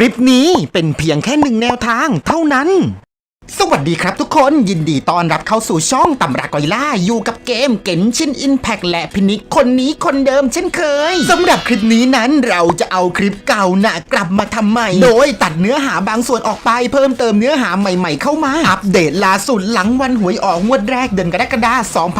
ลิปนี้เป็นเพียงแค่หนึ่งแนวทางเท่านั้น สวัสดีครับทุกคนยินดีต้อนรับเข้าสู่ช่องตำรากอยล่า อยู่กับเกมเกนชินอินแพ t และพินิกคนนี้คนเดิมเช่นเคยสำหรับคลิปนี้นั้นเราจะเอาคลิปเก่านะกลับมาทำใหม่ โดยตัดเนื้อหาบางส่วนออกไปเพิ่มเติมเนื้อหาใหม่ๆเข้ามา อัปเดตล่าสุดหลังวันหวยออกงวดแรกเดือนกรกฎาคม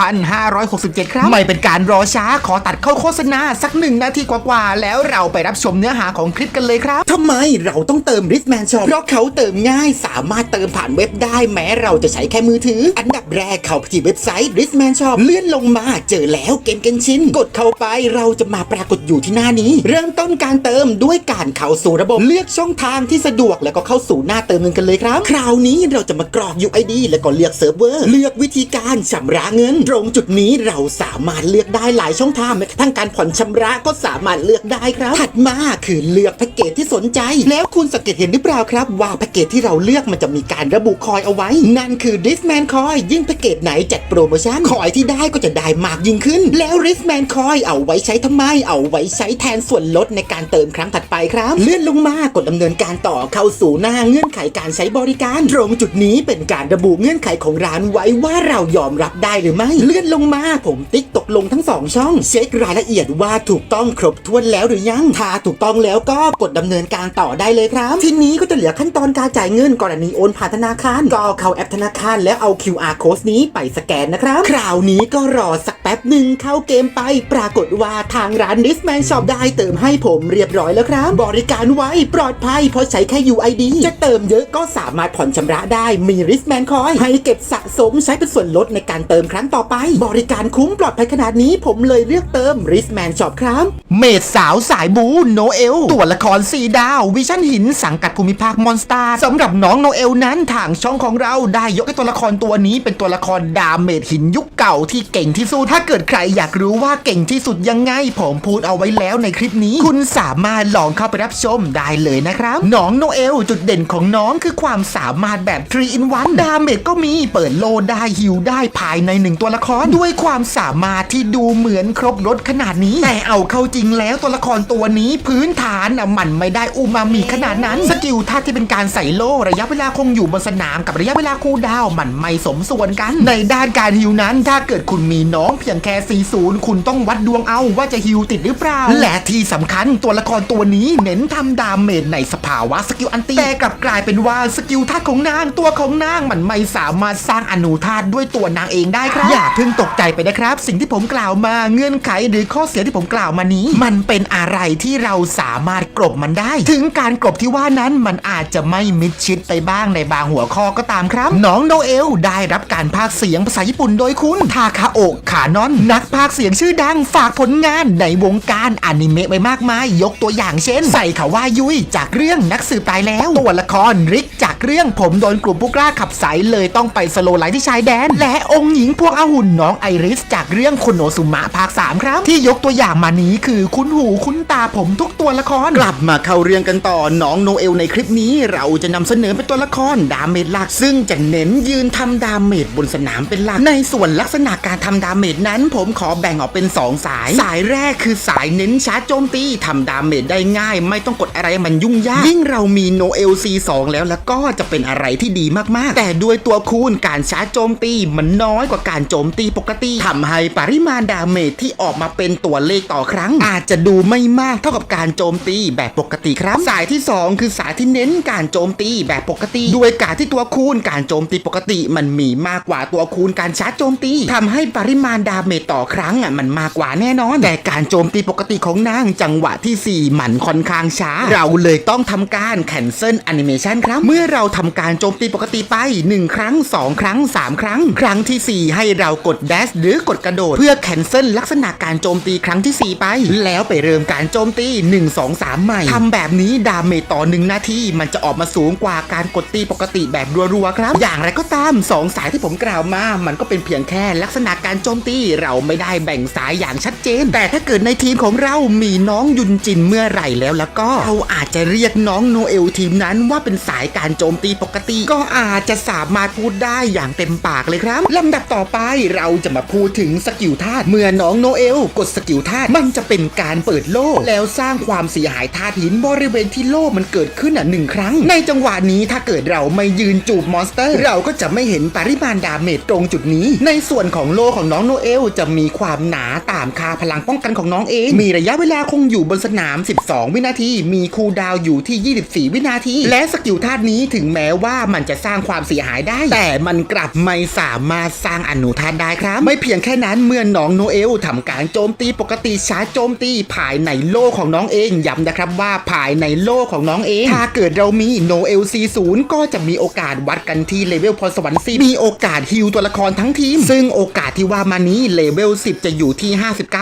2567 ครับ ไม่เป็นการรอช้าขอตัดเข้าโฆษณาสักหนึ่งนาทีกว่าๆแล้วเราไปรับชมเนื้อหาของคลิปกันเลยครับทำไมเราต้องเติม r i s m a n Shop เพราะเขาเติมง่ายสามารถเติมผ่านเว็บได้แม้เราจะใช้แค่มือถือ อันดับแรกเข้าไปที่เว็บไซต์ r i s m a n Shop เลื่อนลงมาเจอแล้วเกมเกนชิน กดเข้าไปเราจะมาปรากฏอยู่ที่หน้านี้ เริ่มต้นการเติมด้วยการเข้าสู่ระบบเลือกช่องทางที่สะดวกแล้วก็เข้าสู่หน้าเติมเงินกันเลยครับ คราวนี้เราจะมากรอก UID แล้วก็เลือกเซิร์ฟเวอร์เลือกวิธีการชำระเงิน ตรงจุดนี้เราสามารถเลือกได้หลายช่องทางแม้กระทั่งการผ่อนชำระก็สามารถเลือกได้ครับ ถัดมาคือเลือกแพ็กเกจที่สนใจ แล้วคุณสังเกตเห็นหรือเปล่าครับ ว่าแพ็กเกจที่เราเลือกมันจะมีการระบุคอยเอาไว้ นั่นคือ Disman Coin ยิ่งแพ็กเกจไหนจัดโปรโมชั่นคอยที่ได้ก็จะได้มากยิ่งขึ้น แล้ว Disman Coin เอาไว้ใช้ทำไม เอาไว้ใช้แทนส่วนลดในการเติมครั้งถัดไปครับ เลื่อนลงมากดดำเนินการต่อเข้าสู่หน้าเงื่อนไขการใช้บริการ ตรงจุดนี้เป็นการระบุเงื่อนไขของร้านไว้ว่าเรายอมรับได้หรือไม่ เลื่อนลงมาผมติ๊กตกลงทั้งสองช่อง เช็ครายละเอียดว่าถูกต้องครบถ้วนแล้วหรือยัง ถ้าถูกต้องแล้วก็กดดำเนินการต่อได้เลยครับทีนี้ก็จะเหลือขั้นตอนการจ่ายเงินกรณีโอนผ่านธนาคารก็เข้าแอปธนาคารแล้วเอา QR code นี้ไปสแกนนะครับคราวนี้ก็รอสักแป๊บหนึ่งเข้าเกมไปปรากฏว่าทางร้าน d i s m a n Shop ได้เติมให้ผมเรียบร้อยแล้วครับ บริการไวปลอดภัยเพราะใช้แค่ UID จะเติมเยอะก็สามารถผ่อนชำระได้มี r i s m a n Coin ให้เก็บสะสมใช้เป็นส่วนลดในการเติมครั้งต่อไป บริการคุ้มปลอดภัยขนาดนี้ผมเลยเลือกเติม r i s m a n Shop ครับ เมดสาวสายบูโนเอลตัวละครสีดาว วิชั่นหินสังกัดภูมิภาคมอนสตาร์สำหรับน้องโนเอลนั้นทางช่องของเราได้ยกให้ตัวละครตัวนี้เป็นตัวละครดาเมจหินยุคเก่าที่เก่งที่สุด ถ้าเกิดใครอยากรู้ว่าเก่งที่สุดยังไง ผมพูดเอาไว้แล้วในคลิปนี้ คุณสามารถลองเข้าไปรับชมได้เลยนะครับ น้องโนเอลจุดเด่นของน้องคือความสามารถแบบ3 in 1ดาเมจก็มีเปิดโลได้ฮิวได้ภายในหนึ่งตัวละครด้วยความสามารถที่ดูเหมือนครบรถขนาดนี้แต่เอาเข้าจริงแล้วตัวละครตัวนี้พื้นฐานน่ะมันไม่ได้อูมามีขนาดนั้น สกิลท่าที่เป็นการใส่โล่ระยะเวลาคงอยู่บนสนามกับระยะเวลาคูลดาวมันไม่สมส่วนกัน ในด้านการฮิวนั้น ถ้าเกิดคุณมีน้องเพียงแค่ 40 คุณต้องวัดดวงเอาว่าจะฮิวติดหรือเปล่า และที่สำคัญตัวละครตัวนี้เน้นทำดาเมจในสภาวะสกิลอันตีแต่กลับกลายเป็นว่าสกิลท่าของนางตัวของนางมันไม่สามารถสร้างอนุธาตุด้วยตัวนางเองได้ครับ อย่าเพิ่งตกใจไปนะครับ สิ่งที่ผมกล่าวมาเงื่อนไขหรือข้อเสียที่ผมกล่าวมานี้ มันเป็นอะไรที่เราสามารถกลบมันได้ ถึงการกลบที่ว่านั้นมันอาจจะไม่มิดชิดไปบ้างในบางหัวข้อก็ตามครับ น้องโนเอลได้รับการพากย์เสียงภาษาญี่ปุ่นโดยคุณทาคาโอะขานอน นักพากย์เสียงชื่อดังฝากผลงานในวงการอนิเมะไว้มากมาย ยกตัวอย่างเช่น ใส่ขาว่ายุยจากเรื่องนักสืบตายแล้ว ตัวละครริกจากเรื่องผมโดนกลุ่มผู้กล้าขับสายเลยต้องไปสโลว์ไลท์ที่ชายแดน และองค์หญิงพวกอาหุ่นน้องไอริส จากเรื่องคุโนสุมะภาค3ครับ ที่ยกตัวอย่างมานี้คือคุ้นหูคุ้นตาผมทุกตัวละครกลับมาเข้าเรื่องกันต่อน้องโนเอลในคลิปนี้ เราจะนำเสนอเป็นตัวละครดาเมจหลัก ซึ่งจะเน้นยืนทำดาเมจบนสนามเป็นหลัก ในส่วนลักษณะการทำดาเมจนั้น ผมขอแบ่งออกเป็น 2 สาย สายแรกคือสายเน้นชาร์จโจมตีทำดาเมจได้ง่าย ไม่ต้องกดอะไรมันยุ่งยากยิ่งเรามีโนเอล C2 แล้วแล้วก็จะเป็นอะไรที่ดีมากๆ แต่ด้วยตัวคูณการชาร์จโจมตีมันน้อยกว่าการโจมตีปกติทำให้ปริมาณดาเมจที่ออกมาเป็นตัวเลขต่อครั้ง อาจจะดูไม่มากเท่ากับการโจมตีแบบปกติครับ สายที่ 2 คือสายที่เน้นการโจมตีแบบปกติ ด้วยการที่ตัวคูณการโจมตีปกติ มันมีมากกว่าตัวคูณการชาร์จโจมตีทำให้ปริมาณดาเมจต่อครั้งอะมันมากกว่าแน่นอน แต่การโจมตีปกติของนางจังหวะที่ 4 มันค่อนข้างช้า เราเลยต้องทำการแคนเซิลแอนิเมชันครับ เมื่อเราทำการโจมตีปกติไป 1 ครั้ง 2 ครั้ง 3 ครั้ง ครั้งทีสี่ 4 ให้เรากดแดชหรือกดกระโดด เพื่อแคนเซิลลักษณะการโจมตีครั้งทีสี่4 ไป แล้วไปเริ่มการโจมตี 1 2 3ใหม่ทำแบบนี้ดาเมจต่อ1นาทีมันจะออกมาสูงกว่าการกดตีปกติแบบรัวๆครับ อย่างไรก็ตาม 2 สายที่ผมกล่าวมา มันก็เป็นเพียงแค่ลักษณะการโจมตีเราไม่ได้แบ่งสายอย่างชัดเจน แต่ถ้าเกิดในทีมของเรามีน้องยุนจินเมื่อไหร่แล้วแล้วก็ เราอาจจะเรียกน้องโนเอลทีมนั้นว่าเป็นสายการโจมตีปกติ ก็อาจจะสามารถพูดได้อย่างเต็มปากเลยครับลำดับต่อไปเราจะมาพูดถึงสกิลธาตุเมื่อน้องโนเอลกดสกิลธาตุมันจะเป็นการเปิดโล่แล้วสร้างความเสียหายธาตุตุหินบริเวณที่โล่มันเกิดขึ้นอะหนึ่งครั้ง ในจังหวะนี้ถ้าเกิดเราไม่ยืนจูบมอนสเตอร์ เราก็จะไม่เห็นปริมาณดาเมจตรงจุดนี้ ในส่วนของโล่ของน้องโนเอลจะมีความหนาตามคาพลังป้องกันของน้องเอง มีระยะเวลาคงอยู่บนสนาม 12 วินาที มีคูลดาวอยู่ที่ 24 วินาที และสกิลธาตุนี้ถึงแม้ว่ามันจะสร้างความเสียหายได้ แต่มันกลับไม่สามารถสร้างอนุธาตุได้ครับ ไม่เพียงแค่นั้นเมื่อน้องโนเอลทำการโจมตีปกติชาร์จโจมตีภายในโล่ของน้องเองย้ำนะครับว่าภายในโล่ของน้องเอง ถ้าเกิดเรามีโนเอลซีศูนย์ก็จะมีโอกาสวัดกันที่เลเวลพรสวรรค์10มีโอกาสฮิวตัวละครทั้งทีม ซึ่งโอกาสที่ว่ามานี้เลเวล10 จะอยู่ที่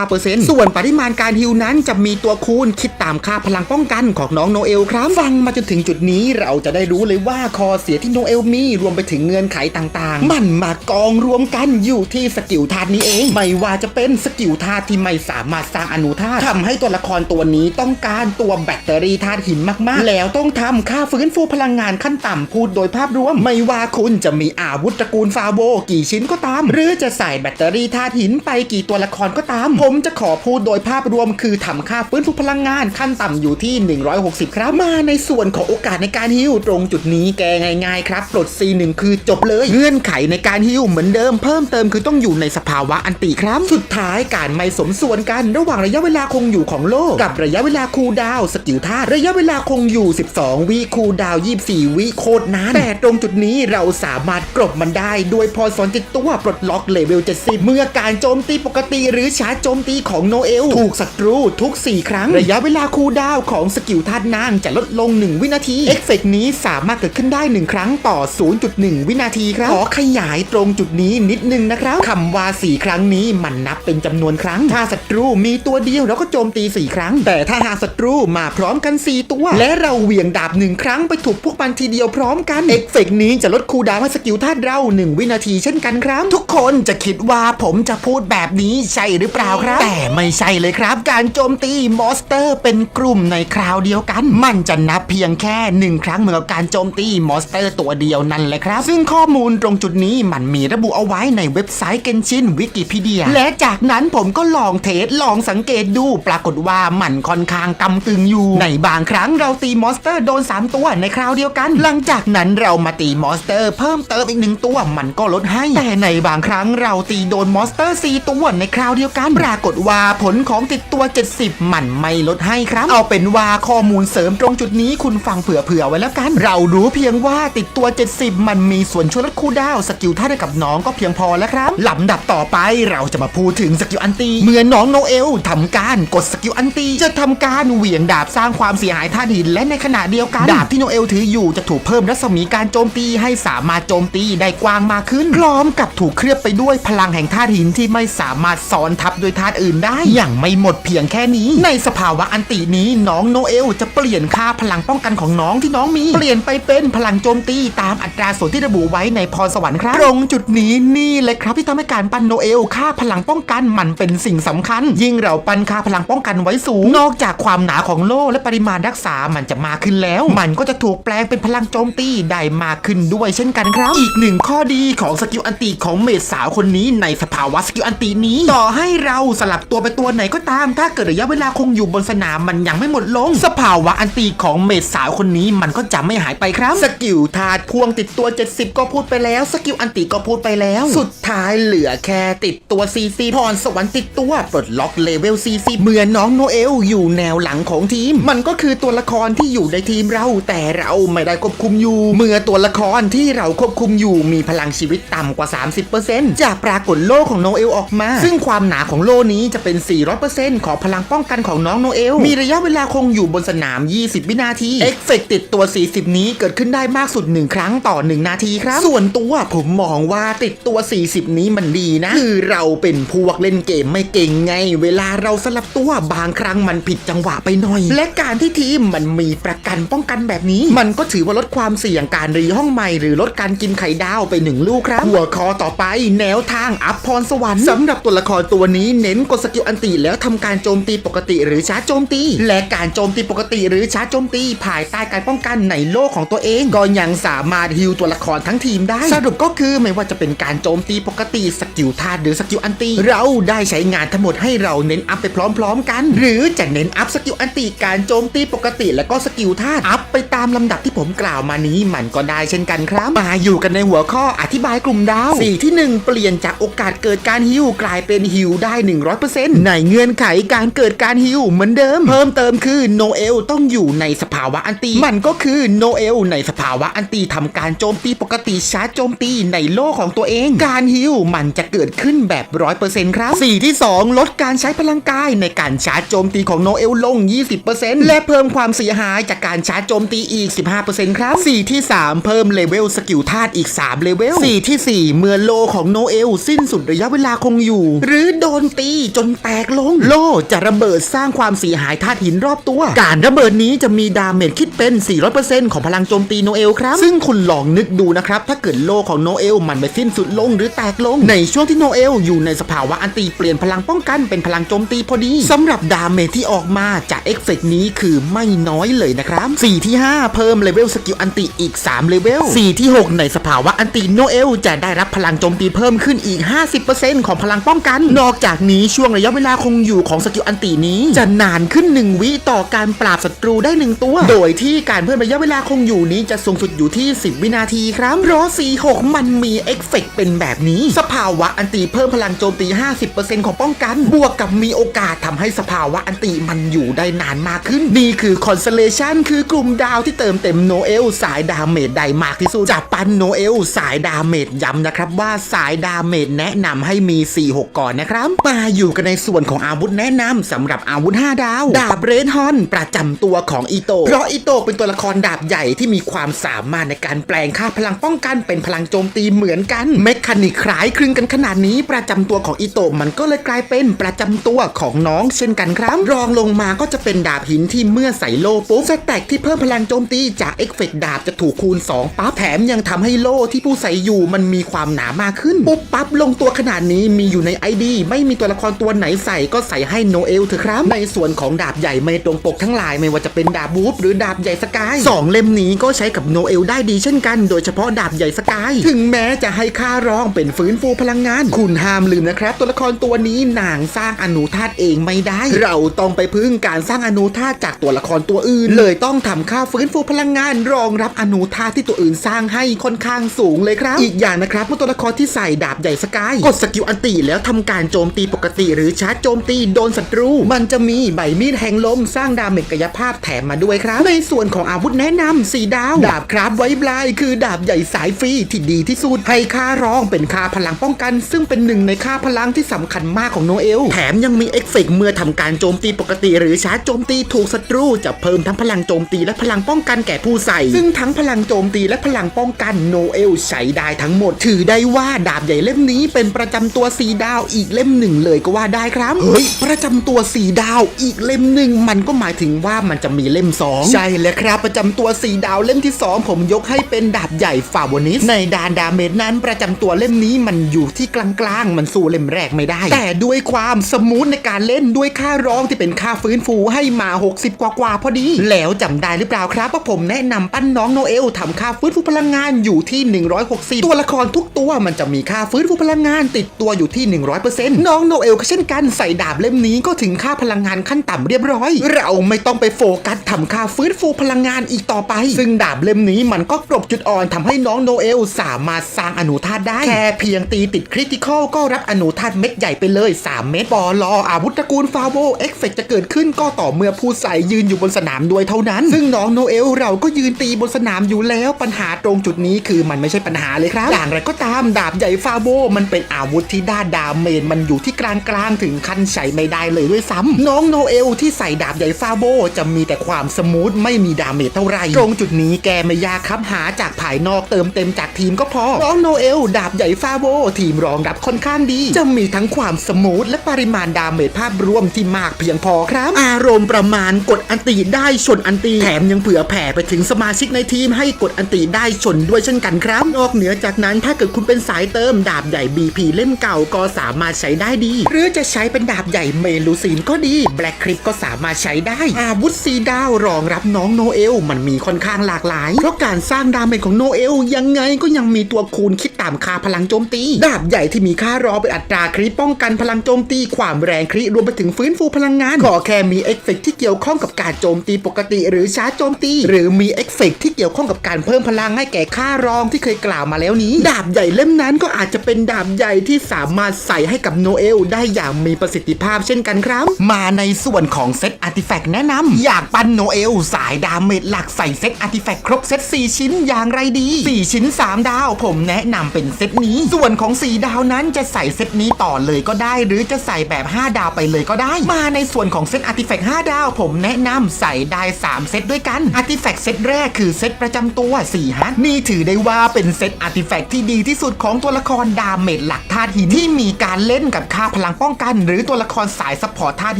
59%ส่วนปริมาณการฮิวนั้นจะมีตัวคูณคิดตามค่าพลังป้องกันของน้องโนเอลครับ ฟังมาจนถึงจุดนี้เราจะได้รู้เลยว่าคอเสียที่โนเอลมีรวมไปถึงเงื่อนไขต่างๆ มันมากองรวมกันอยู่ที่สกิลธาตุนี้เอง ไม่ว่าจะเป็นสกิลธาตุที่ไม่สามารถสร้างอนุธาตุทำให้ตัวละครตัวนี้ต้องการตัวแบตเตอรี่ธาตุหินมากๆ แล้วต้องทำค่าฟื้นฟูพลังงานขั้นต่ำพูดโดยภาพรวม ไม่ว่าคุณจะมีอาวุธตระกูลฟาโบกี่ชิ้นก็ตาม หรือจะใส่แบตเตอรี่ธาตุหินไปกี่ตัวละครก็ตาม ผมจะขอพูดโดยภาพรวม คือทำค่าฟื้นฟูพลังงานขั้นต่ำอยู่ที่ 160 ครับมาในส่วนของโอกาสในการฮิวตรงจุดนี้แกง่ายๆครับปลด C1 คือจบเลยเงื่อนไขในการฮิวเหมือนเดิมเพิ่มเติมคือต้องอยู่ในสภาวะอันติครับสุดท้ายการไม่สมส่วนกัน ระหว่างระยะเวลาคงอยู่ของโลกกับระยะเวลาคูลดาวสกิลธาตุระยะเวลาคงอยู่ 12 วิคูดาว 24 วิโคตรนานแต่ตรงจุดนี้เราสามารถกลบมันได้ด้วยพรสอนติดตัวปลดล็อกเลเวล 70 เมื่อการโจมตีปกติหรือชาร์จโจมตีของโนเอล ถูกศัตรูทุก 4 ครั้ง ระยะเวลาคูดาวของสกิลธาตุนางจะลดลง 1 วินาที เอฟเฟกนี้สามารถเกิดขึ้นได้ 1 ครั้งต่อ 0.1 วินาทีครับ ขอขยายตรงจุดนี้นิดนึงนะครับคำว่า 4 ครั้งนี้มันนับเป็นจำนวนครั้ง ถ้าศัตรูมีตัวเดียวเราก็โจมตี 4 ครั้ง แต่ถ้าหากศัตรูมาพร้อมกัน 4 ตัว และเราเหวี่ยงดาบหนึ่งครั้งไปถูกพวกมันทีเดียวพร้อมกันเอฟเฟกนี้จะลดคูลดาวน์ให้สกิลธาตุเรา 1 วินาทีเช่นกันครับ ทุกคนจะคิดว่าผมจะพูดแบบนี้ใช่หรือเปล่าครับ แต่ไม่ใช่เลยครับ การโจมตีมอนสเตอร์เป็นกลุ่มในคราวเดียวกัน มันจะนับเพียงแค่หนึ่งครั้งเหมือนกับการโจมตีมอนสเตอร์ตัวเดียวนั่นแหละครับ ซึ่งข้อมูลตรงจุดนี้มันมีระบุเอาไว้ในเว็บไซต์เกนชินวิกิพีเดียและจากนั้นผมก็ลองเทสลองสังเกตดูปรากฏว่ามันค่อนข้างกำตึงอยู่ ในบางครั้งเราตีมอนสเตอร์โดน 3 ตัวในคราวเดียวกัน หลังจากนั้นเรามาตีมอนสเตอร์เพิ่มเติมอีกหนึ่งตัวมันก็ลดให้ แต่ในบางครั้งเราตีโดนมอนสเตอร์ 4 ตัวในคราวเดียวกัน ปรากฏว่าผลของติดตัว 70 มันไม่ลดให้ครับ เอาเป็นว่าข้อมูลเสริมตรงจุดนี้คุณฟังเผื่อๆไว้แล้วกัน เรารู้เพียงว่าติดตัว 70 มันมีส่วนช่วยลดคูดาวสกิลท่าให้กับน้องก็เพียงพอแล้วครับลำดับต่อไปเราจะมาพูดถึงสกิลอันตีเมื่อน้องโนเอลทำการกดสกิลอันตีจะทำการเหวี่ยงดาบสร้างความเสียหายท่าดินและในขณะเดียวกัน ดาบที่โนเอลถืออยู่จะถูกเพิ่มรัศมีการโจมตีให้สามารถโจมตีได้กว้างมากขึ้น พร้อมกับถูกเคลือบไปด้วยพลังแห่งธาตุหินที่ไม่สามารถซ้อนทับด้วยธาตุอื่นได้ อย่างไม่หมดเพียงแค่นี้ ในสภาวะอันตินี้น้องโนเอลจะเปลี่ยนค่าพลังป้องกันของน้องที่น้องมี เปลี่ยนไปเป็นพลังโจมตีตามอัตราส่วนที่ระบุไว้ในพรสวรรค์ครับตรงจุดนี้นี่เลยครับที่ทำให้การปั้นโนเอลค่าพลังป้องกันมันเป็นสิ่งสำคัญ ยิ่งเราปั้นค่าพลังป้องกันไว้สูง นอกจากความหนาของโล่และปริมาณรักษามันจะมากขึ้นแล้ว มันก็จะถูกแปลงเป็นพลังโจมตีได้มากขึ้นด้วยเช่นกันครับ อีกหนึ่งข้อดีของสกิลอันติของเมดสาวคนนี้ในสภาวะสกิลอันตินี้ ต่อให้เราสลับตัวไปตัวไหนก็ตาม ถ้าเกิดระยะเวลาคงอยู่บนสนามมันยังไม่หมดลง สภาวะอันติของเมดสาวคนนี้มันก็จะไม่หายไปครับ สกิลธาตุพวงติดตัว 70 ก็พูดไปแล้ว สกิลอันติก็พูดไปแล้ว สุดท้ายเหลือแค่ติดตัว CC พรสวรรค์ติดตัวปลดล็อกเลเวล CC เหมื่อน้องโนเอลอยู่แนวหลังของทีม มันก็คือตัวละครที่อยู่ในทีมเรา แต่เราไม่ได้ควบคุมอยู่ เมื่อตัวละครที่เราควบคุมอยู่มีพลังชีวิตต่ำกว่า 30%จะปรากฏโล่ของโนเอลออกมา ซึ่งความหนาของโล่นี้จะเป็น 400%ของพลังป้องกันของน้องโนเอล มีระยะเวลาคงอยู่บนสนาม 20 วินาที เอฟเฟกติดตัว 40 นี้เกิดขึ้นได้มากสุด 1 ครั้งต่อ 1 นาทีครับ ส่วนตัวผมมองว่าติดตัว 40 นี้มันดีนะ คือเราเป็นพวกเล่นเกมไม่เก่งไง เวลาเราสลับตัวบางครั้งมันผิดจังหวะไปหน่อยและการที่ทีมมันมีประกันป้องกันแบบนี้ มันก็ถือว่าลดความเสี่ยงการรีห้องใหม่หรือลดการกินไข่ดาวไปหนึ่งลูกครับ หัวคอต่อไปแนวทางอัพพรสวรรค์สำหรับตัวละครตัวนี้เน้นกดสกิลอันติแล้วทำการโจมตีปกติหรือชาร์จโจมตี และการโจมตีปกติหรือชาร์จโจมตีภายใต้การป้องกันในโลกของตัวเองก็ยังสามารถฮิวตัวละครทั้งทีมได้ สรุปก็คือไม่ว่าจะเป็นการโจมตีปกติสกิลธาตุหรือสกิลอันติเราได้ใช้งานทั้งหมดให้เราเน้นอัพไปพร้อม ๆ กัน หรือจะเน้นอัพสกิลอันติการโจมตีปกติและก็สกิลธาตุอัพไปตามลำดับที่ผมกล่าวมานี้มันก็ได้เช่นกันครับ มาอยู่กันในหัวข้ออธิบายกลุ่มดาวสีที่ 1 เปลี่ยนจากโอกาสเกิดการฮิวกลายเป็นฮิวได้ 100%ในเงื่อนไขการเกิดการฮิวเหมือนเดิม เพิ่มเติมคือโนเอลต้องอยู่ในสภาวะอันตีมันก็คือโนเอลในสภาวะอันตีทำการโจมตีปกติชาร์จโจมตีในโลกของตัวเอง การฮิวมันจะเกิดขึ้นแบบ100%ครับสีที่ 2 ลดการใช้พลังกายในการชาร์จโจมตีของโนเอลลง 20และเพิ่มความเสียหายจากการชาร์จโจมตีอีก 15%ครับสีที่ 3 เพิ่มเลเวลสกิลธาตุอีก 3 เลเวลสีทีสี่ 4 เมื่อโลของโนเอล สิ้นสุดระยะเวลาคงอยู่ หรือโดนตีจนแตกลง โลจะระเบิดสร้างความเสียหายธาตุหินรอบตัว การระเบิดนี้จะมีดาเมจคิดเป็น 400%ของพลังโจมตีโนเอลครับ ซึ่งคุณลองนึกดูนะครับ ถ้าเกิดโลของโนเอลมันไปสิ้นสุดลงหรือแตกลง ในช่วงที่โนเอลอยู่ในสภาวะอันตีเปลี่ยนพลังป้องกันเป็นพลังโจมตีพอดีสำหรับดาเมจที่ออกมาจากเอฟเฟกต์นี้คือไม่น้อยเลยนะครับสีที่ 5 เพิ่มเลเวลสกิลอันติอีก3เลเวลสีที่ 6 ในสภาวะอันติโนเอลจะได้รับพลังโจมตีเพิ่มขึ้นอีก 50%ของพลังป้องกัน นอกจากนี้ช่วงระยะเวลาคงอยู่ของสกิลอันตินี้ จะนานขึ้น 1 วิต่อการปราบศัตรูได้ 1 ตัว โดยที่การเพิ่มระยะเวลาคงอยู่นี้จะสูงสุดอยู่ที่ 10 วินาทีครับเพราะสี6มันมีเอฟเฟกต์เป็นแบบนี้ สภาวะอันติเพิ่มพลังโจมตี 50%ของป้องกัน บวกกับมีโอกาสทำให้สภาวะอันติมันอยู่ได้นานมากขึ้น นี่คือคอนเซเลชันคือกลุ่มดาวที่เติมเต็มโนเอลสายดาเมจไดมากที่สุดจากปันโนเอลสายดาเมจย้ำนะครับว่าสายดาเมจแนะนำให้มี 4-6 ก่อนนะครับ มาอยู่กันในส่วนของอาวุธแนะนำสำหรับอาวุธ 5 ดาว ดาบเรนฮอน ประจำตัวของอิโตเพราะอิโตเป็นตัวละครดาบใหญ่ที่มีความสามารถในการแปลงค่าพลังป้องกันเป็นพลังโจมตีเหมือนกันเมคานิกคล้ายคลึงกันขนาดนี้ ประจำตัวของอิโตมันก็เลยกลายเป็นประจำตัวของน้องเช่นกันครับ รองลงมาก็จะเป็นดาบหินที่เมื่อใส่โล่ปุ๊บสแต็กที่เพิ่มพลังโจมตีจากเอฟเฟกต์ดาบจะถูกคูณ 2ปั๊บแถมยังทำให้โล่ที่ผู้ใส่อยู่มันมีความหนามากขึ้น ปุ๊บปั๊บลงตัวขนาดนี้มีอยู่ใน ID ไม่มีตัวละครตัวไหนใส่ก็ใส่ให้โนเอลเถอะครับ ในส่วนของดาบใหญ่ไม่ตรงปกทั้งหลายไม่ว่าจะเป็นดาบวูฟหรือดาบใหญ่สกายสองเล่มนี้ก็ใช้กับโนเอลได้ดีเช่นกัน โดยเฉพาะดาบใหญ่สกายถึงแม้จะให้ค่ารองเป็นฟื้นฟูพลังงาน คุณห้ามลืมนะครับ ตัวละครตัวนี้นางสร้างอนุธาตุเองไม่ได้ เราต้องไปพึ่งการสร้างอนุนุธาตุจากตัวละครตัวอื่น เลยต้องทำค่าฟื้นฟูพลังงาน รองรับอนุธาตุที่ตัวอื่นสร้างให้ค่อนข้างสูงเลยครับ อีกอย่างนะครับเมื่อตัวละครที่ใส่ดาบใหญ่สกายกดสกิลอันติแล้วทำการโจมตีปกติ หรือชาร์จโจมตีโดนศัตรู มันจะมีใบมีดแห่งลม สร้างดาเมจกายภาพแถมมาด้วยครับ ในส่วนของอาวุธแนะนำสีดาวดาบครับไว้บลายคือดาบใหญ่สายฟรีที่ดีที่สุดให้ค่ารองเป็นค่าพลังป้องกัน ซึ่งเป็นหนึ่งในค่าพลังที่สำคัญมากของโนเอลแถมยังมีเอฟเฟกเมื่อทำการโจมตีปกติ หรือชาร์จโจมตีถูกศัตรูจะเพิ่มทั้งพลังโจมตีและพลังป้องกันแก่ผู้ใส่ ซึ่งทั้งพลังโจมตีและพลังป้องกันโนเอลใช้ได้ทั้งหมด ถือได้ว่าดาบใหญ่เล่มนี้เป็นประจำตัวสีดาวอีกเล่มหนึ่งเลยก็ว่าได้ครับ เฮ้ย ประจำตัวสีดาวอีกเล่มหนึ่งมันก็หมายถึงว่ามันจะมีเล่มสองใช่เลยครับประจำตัวสีดาวเล่มที่สองผมยกให้เป็นดาบใหญ่ฟาวนิสในดานดาเมจนั้นประจำตัวเล่มนี้มันอยู่ที่กลางๆมันสู้เล่มแรกไม่ได้ แต่ด้วยความสมูทในการเล่นด้วยค่าร้องที่เป็นค่าฟื้นฟูให้มา 60 กว่ากว่าๆพอดี แล้วจำได้หรือเปล่าครับว่าผมแนะนำปั้นน้องโนเอลทำค่าฟื้นฟูพลังงานอยู่ที่ 160 ตัวละครทุกตัวมันจะมีค่าฟื้นฟูพลังงานติดตัวอยู่ที่ 100%น้องโนเอลก็เช่นกันใส่ดาบเล่มนี้ก็ถึงค่าพลังงานขั้นต่ำเรียบร้อย เราไม่ต้องไปโฟกัสทำค่าฟื้นฟูพลังงานอีกต่อไป ซึ่งดาบเล่มนี้มันก็กลบจุดอ่อนทำให้น้องโนเอลสามารถสร้างอนุธาตุได้ แค่เพียงตีติดคริติคอลก็รับอนุธาตุเม็ดใหญ่ไปเลย 3 เม็ดปอลออาวุธตระกูลฟาโวเอฟเฟกจะเกิดขึ้นก็ต่อเมื่อผู้ใส่ยืนอยู่บนสนามด้วยเท่านั้น ซึ่งน้องโนเอลเราก็ยืนตีบนสนามอยู่แล้วปัญหาตรงจุดนี้คือมันไม่ใช่ปัญหาเลยครับอย่างไรก็ตามดาบใหญ่ฟาโวมันเป็นอาวุธที่ด้านดาเมจมันอยู่ที่กลางกลางๆถึงขั้นใช้ไม่ได้เลยด้วยซ้ำน้องโนเอลที่ใส่ดาบใหญ่ฟาโวจะมีแต่ความสมูทไม่มีดาเมจเท่าไหร่ตรงจุดนี้แกไม่ยากครับหาจากภายนอกเติมเต็มจากทีมก็พอ น้องโนเอลดาบใหญ่ฟาโวทีมรองรับค่อนข้างดี จะมีทั้งความสมูทและปริมาณดาเมจภาพรวมที่มากเพียงพอครับ อารมณ์ประมาณกดอันตีได้ชนอันตีแถมยังเผื่อแผ่ไปถึงสมาชิกในทีมให้กดอันตีได้ชนด้วยเช่นกันครับ นอกเหนือจากนั้นถ้าเกิดคุณเป็นสายเติมดาบใหญ่ BP เล่มเก่าก็สามารถใช้ได้ดี หรือจะใช้เป็นดาบใหญ่เมลูซีนก็ดีแบล็กคลิปก็สามารถใช้ได้ อาวุธซีดาวรองรับน้องโนเอล มันมีค่อนข้างหลากหลาย เพราะการสร้างดาเมจของโนเอล ยังไงก็ยังมีตัวคูณคิดตามค่าพลังโจมตี ดาบใหญ่ที่มีค่ารอเป็นอัตราคริป้องกันพลังโจมตีความแรงคริรวมไปถึงฟื้นฟูพลังงานขอแค่มีเอฟเฟกต์ที่เกี่ยวข้องกับการโจมตีปกติ หรือชาร์จโจมตี หรือมีเอฟเฟกต์ที่เกี่ยวข้องกับการเพิ่มพลังให้แก่ค่ารองที่เคยกล่าวมาแล้วนี้ ดาบใหญ่เล่มนั้นก็อาจจะเป็นดาบใหญ่ที่สามารถใส่ให้กับโนเอลได้อย่างมีประสิทธิภาพเช่นกันครับ มาในส่วนของเซตอาร์ติแฟกต์แนะนำอยากปั้นโนเอลสายดาเมจหลักใส่เซตอาร์ติแฟกต์ครบเซต4 ชิ้นอย่างไรดี 4 ชิ้น 3 ดาว ผมแนะนำเป็นเซตนี้ ส่วนของ 4 ดาวนั้นจะใส่เซตนี้ต่อเลยก็ได้ หรือจะใส่แบบ 5 ดาวไปเลยก็ได้ มาในส่วนของเซตอาร์ติแฟกต์5ดาวผมแนะนำใส่ได้ 3 เซตด้วยกันอาร์ติแฟกต์เซตแรกคือเซตประจำตัว4ฮัทนี่ถือได้ว่าเป็นเซตอาร์ติแฟกต์ที่ดีที่สุดของตัวละครดาเมจหลักธาตุหินที่มีการเล่นกับค่าพลังป้องกัน หรือตัวละครสายซัพพอร์ตธาตุ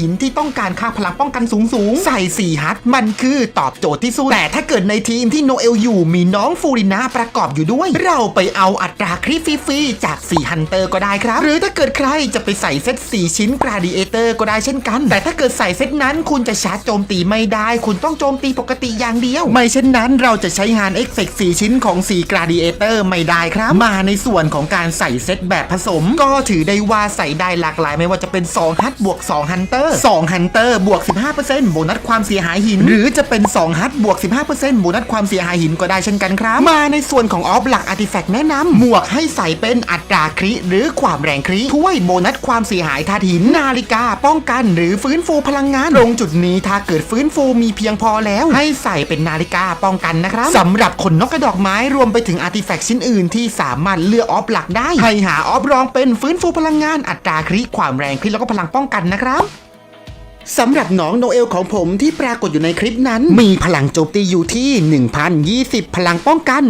หินที่ต้องการค่าพลังป้องกันสูงสูงๆใส่4ฮัทมันคือตอบโจทย์ที่สุดแต่ถ้าเกิดในทีมที่โนเอลอยู่มีน้องฟูรินาประกอบอยู่ด้วย เราไปเอาอัตราคลิปฟรีๆจาก4ฮันเตอร์ก็ได้ครับ หรือถ้าเกิดใครจะไปใส่เซต4ชิ้นกราดิเอเตอร์ก็ได้เช่นกัน แต่ถ้าเกิดใส่เซตนั้นคุณณจะชาร์จโจมตีไม่ได้ คุณต้องโจมตีปกติอย่างเดียว ไม่เช่นนั้นเราจะใช้งานเอฟเฟกต์4ชิ้นของ4กราดิเอเตอร์ไม่ได้ครับ มาในส่วนของการใส่เซตแบบผสม ก็ถือได้ว่าใส่ได้หลากหลายไม่ว่าจะเป็น2ฮัตบวก2ฮันเตอร์2ฮันเตอร์บวก 15%โบนัสความเสียหายหิน หรือจะเป็น2ฮัตบวก 15%โบนัสความเสียหายหินก็ได้เช่นกันครับ มาในส่วนของออฟหลักอาร์ติแฟกต์แนะนำหมวกให้ใส่เป็นอัตราคริหรือความแรงคริถ้วยโบนัสความเสียหายธาตุหินนาฬิกาป้องกันหรือฟื้นฟูพลังงานตรงจุดนี้ถ้าเกิดฟื้นฟูมีเพียงพอแล้ว ให้ใส่เป็นนาฬิกาป้องกันนะครับสำหรับขนนกกระดอกไม้รวมไปถึงอาร์ติแฟกต์ชิ้นอื่นที่สามารถเลือกออฟหลักได้ ให้หาออฟรองเป็นฟื้นฟูพลังงานอัตราคริความแรงคริแล้วก็พลังป้องกันนะครับ สำหรับน้องโนเอลของผมที่ปรากฏอยู่ในคลิปนั้น มีพลังโจมตีอยู่ที่ 1,020 พลังป้องกัน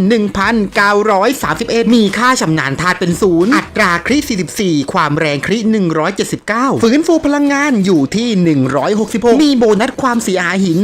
1,931 มีค่าชำนาญธาตุเป็นศูนย์อัตราคริ44 ความแรงคริ179ฝืนฟูพลังงานอยู่ที่ 166 มีโบนัสความเสียหายหิน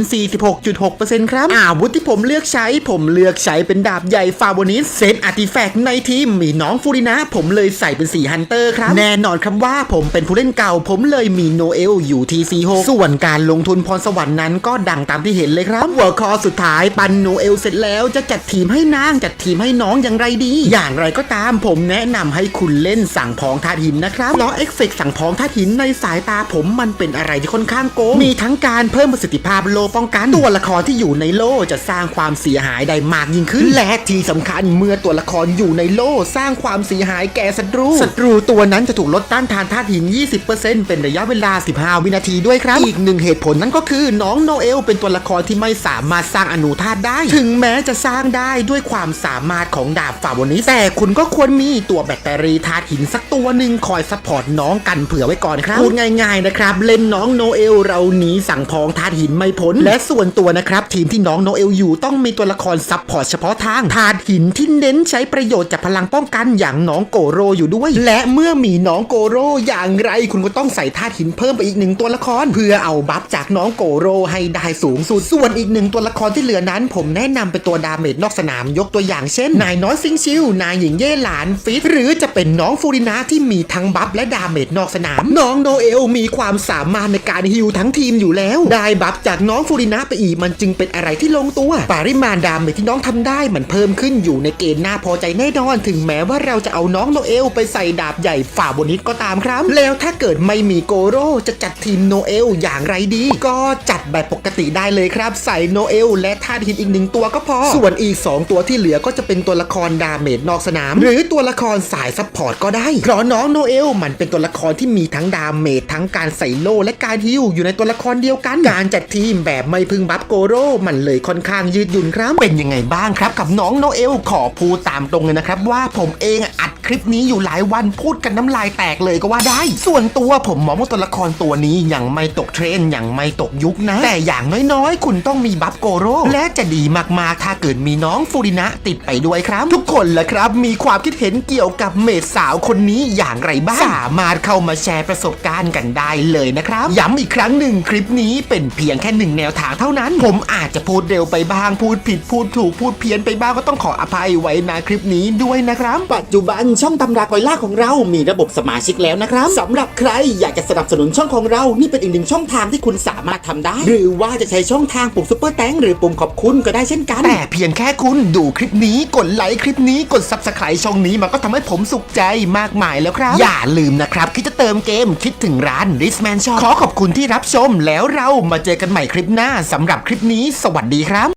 46.6%ครับ อาวุธที่ผมเลือกใช้ ผมเลือกใช้เป็นดาบใหญ่ฟาโบนิสเซตอาร์ติแฟกต์ในทีมมีน้องฟูรินะ ผมเลยใส่เป็น4ฮันเตอร์ครับ แน่นอนครับว่าผมเป็นผู้เล่นเก่า ผมเลยมีโนเอลอยู่ที่46ส่วนการลงทุนพรสวรรค์นั้นก็ดังตามที่เห็นเลยครับหัวคอสุดท้ายปันโนเอลเสร็จแล้วจะจัดทีมให้นางจัดทีมให้น้องอย่างไรดี อย่างไรก็ตามผมแนะนำให้คุณเล่นสั่งพองธาตุหินนะครับเพราะเอฟเฟกต์สั่งพองธาตุหินในสายตาผมมันเป็นอะไรที่ค่อนข้างโกงมีทั้งการเพิ่มประสิทธิภาพโลป้องกันตัวละครที่อยู่ในโลจะสร้างความเสียหายได้มากยิ่งขึ้น และที่สำคัญเมื่อตัวละครอยู่ในโลสร้างความเสียหายแก่ศัตรูศัตรูตัวนั้นจะถูกลดต้านทานธาตุหิน 20%เป็นระยะเวลา 15 วินาทีด้วยครับอีกหนึ่งเหตุผลนั่นก็คือน้องโนเอลเป็นตัวละครที่ไม่สามารถสร้างอนุธาตุได้ ถึงแม้จะสร้างได้ด้วยความสามารถของดาบฟาโบนิสแต่คุณก็ควรมีตัวแบตเตอรี่ธาตุหินสักตัวหนึ่งคอยซัพพอร์ตน้องกันเผื่อไว้ก่อนครับพูดง่ายๆนะครับเล่นน้องโนเอลเราหนีสั่งพองธาตุหินไม่พ้นและส่วนตัวนะครับทีมที่น้องโนเอลอยู่ต้องมีตัวละครซัพพอร์ตเฉพาะทางธาตุหินที่เน้นใช้ประโยชน์จากพลังป้องกันอย่างน้องโกโรอยู่ด้วย และเมื่อมีน้องโกโรอย่างไรคุณก็ต้องใส่ธาตุหินเพิ่มไปอีกหนึ่งตัวละครเพื่อเอาบัฟจากน้องโกโรให้ได้สูงสุด ส่วนอีกหนึ่งตัวละครที่เหลือนั้น ผมแนะนำเป็นตัวดาเมจนอกสนามยกตัวอย่างเช่น นายน้อยซิงชิว นายหญิงเย่หลานฟิตหรือจะเป็นน้องฟูรินาที่มีทั้งบัฟและดาเมจนอกสนาม น้องโนเอลมีความสามารถในการฮิวทั้งทีมอยู่แล้ว ได้บัฟจากน้องฟูรินาไปอีกมันจึงเป็นอะไรที่ลงตัว ปริมาณดาเมจที่น้องทำได้มันเพิ่มขึ้นอยู่ในเกณฑ์น่าพอใจแน่นอน ถึงแม้ว่าเราจะเอาน้องโนเอลไปใส่ดาบใหญ่ฝ่าบนิดก็ตามครับ แล้วถ้าเกิดไม่มีโกโรจะจัดทีมโนเอลอย่างไรดี ก็จัดแบบปกติได้เลยครับ ใส่โนเอลและธาตุหินอีกหนึ่งตัวก็พอ ส่วนอีก 2 ตัวที่เหลือก็จะเป็นตัวละครดาเมจนอกสนาม หรือตัวละครสายซัพพอร์ตก็ได้ เพราะน้องโนเอลมันเป็นตัวละครที่มีทั้งดาเมจทั้งการใส่โลและการฮิวอยู่ในตัวละครเดียวกัน การจัดทีมแบบไม่พึ่งบัฟโกโร่มันเลยค่อนข้างยืดหยุ่นครับ เป็นยังไงบ้างครับ กับน้องโนเอลขอพูดตามตรงเลยนะครับ ว่าผมเองอัดคลิปนี้อยู่หลายวันพูดกันน้ำลายแตกเลยก็ว่าได้ ส่วนตัวผมมองว่าตัวละครตัวนี้ยังไม่ตกเทรนด์ยังไม่ตกยุคนะ แต่อย่างน้อยๆ คุณต้องมีบัฟโกโร่และจะดีมากๆ ถ้าเกิดมีน้องฟูรินะติดไปด้วยครับ ทุกคนละครับ มีความคิดเห็นเกี่ยวกับเมดสาวคนนี้อย่างไรบ้างสามารถเข้ามาแชร์ประสบการณ์กันได้เลยนะครับ ย้ำอีกครั้งหนึ่งคลิปนี้เป็นเพียงแค่หนึ่งแนวทางเท่านั้น ผมอาจจะพูดเร็วไปบ้างพูดผิดพูดถูกพูดเพี้ยนไปบ้างก็ต้องขออภัยไว้นะคลิปนี้ด้วยนะครับ ปัจจุบันช่องตำรากอยล่าของเรา มีระบบสมาชิกแล้วนะครับสำหรับใครอยากจะสนับสนุนช่องของเรานี่เป็นอีกหนึ่งช่องทางที่คุณสามารถทำได้ หรือว่าจะใช้ช่องทางปุ่มซุปเปอร์แตงหรือปุ่มขอบคุณก็ได้เช่นกัน แต่เพียงแค่คุณดูคลิปนี้กดไลค์คลิปนี้กด subscribe ช่องนี้มันก็ทำให้ผมสุขใจมากมายแล้วครับ อย่าลืมนะครับคิดจะเติมเกมคิดถึงร้าน r i s m a n Shop ขอขอบคุณที่รับชมแล้วเรามาเจอกันใหม่คลิปหน้าสำหรับคลิปนี้ สวัสดีครับ